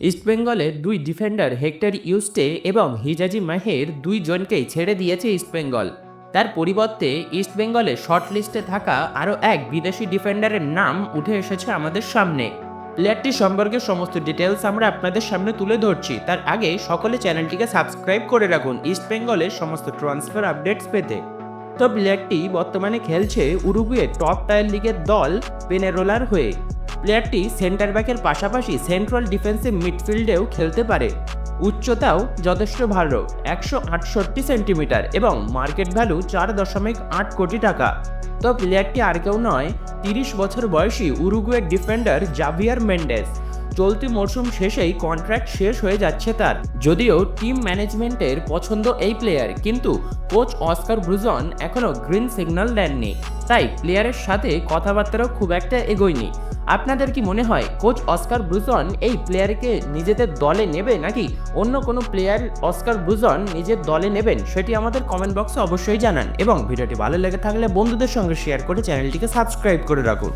ইস্টবেঙ্গলের দুই defender hectare ইউস্টে এবং হিজাজি মাহের দুইজনকেই ছেড়ে দিয়েছে ইস্টবেঙ্গল তার পরিবর্তে ইস্টবেঙ্গলের শর্ট লিস্টে থাকা আরও এক বিদেশি ডিফেন্ডারের নাম উঠে এসেছে আমাদের সামনে। প্লেয়ারটি সম্পর্কে সমস্ত ডিটেলস আমরা আপনাদের সামনে তুলে ধরছি। তার আগে সকলে চ্যানেলটিকে সাবস্ক্রাইব করে রাখুন ইস্টবেঙ্গলের সমস্ত ট্রান্সফার আপডেটস পেতে। তো প্লেয়ারটি বর্তমানে খেলছে উরুগুয়ে টপ টায়ার লিগের দল পেনেরোলার হয়ে। প্লেয়ারটি সেন্টার ব্যাকের পাশাপাশি সেন্ট্রাল ডিফেন্সিভ মিডফিল্ডেও খেলতে পারে। উচ্চতাও যথেষ্ট ভালো, একশো আটষট্টি সেন্টিমিটার এবং মার্কেট ভ্যালু চার দশমিক আট কোটি টাকা। তো প্লেয়ারটি আর কেউ নয়, তিরিশ বছর বয়সী উরুগুয়ের ডিফেন্ডার জাভিয়ার মেন্ডেস। চলতি মরশুম শেষেই কন্ট্রাক্ট শেষ হয়ে যাচ্ছে তার। যদিও টিম ম্যানেজমেন্টের পছন্দ এই প্লেয়ার, কিন্তু কোচ অস্কার ব্রুজন এখনও গ্রিন সিগন্যাল দেননি। তাই প্লেয়ারের সাথে কথাবার্তারও খুব একটা এগোয়নি। আপনাদের কি মনে হয় কোচ অস্কার ব্রুজন এই প্লেয়ারকে নিজেদের দলে নেবে নাকি অন্য কোনো প্লেয়ার অস্কার ব্রুজন নিজের দলে নেবেন সেটি আমাদের কমেন্ট বক্সে অবশ্যই জানান। এবং ভিডিওটি ভালো লেগে থাকলে বন্ধুদের সঙ্গে শেয়ার করে চ্যানেলটিকে সাবস্ক্রাইব করে রাখুন।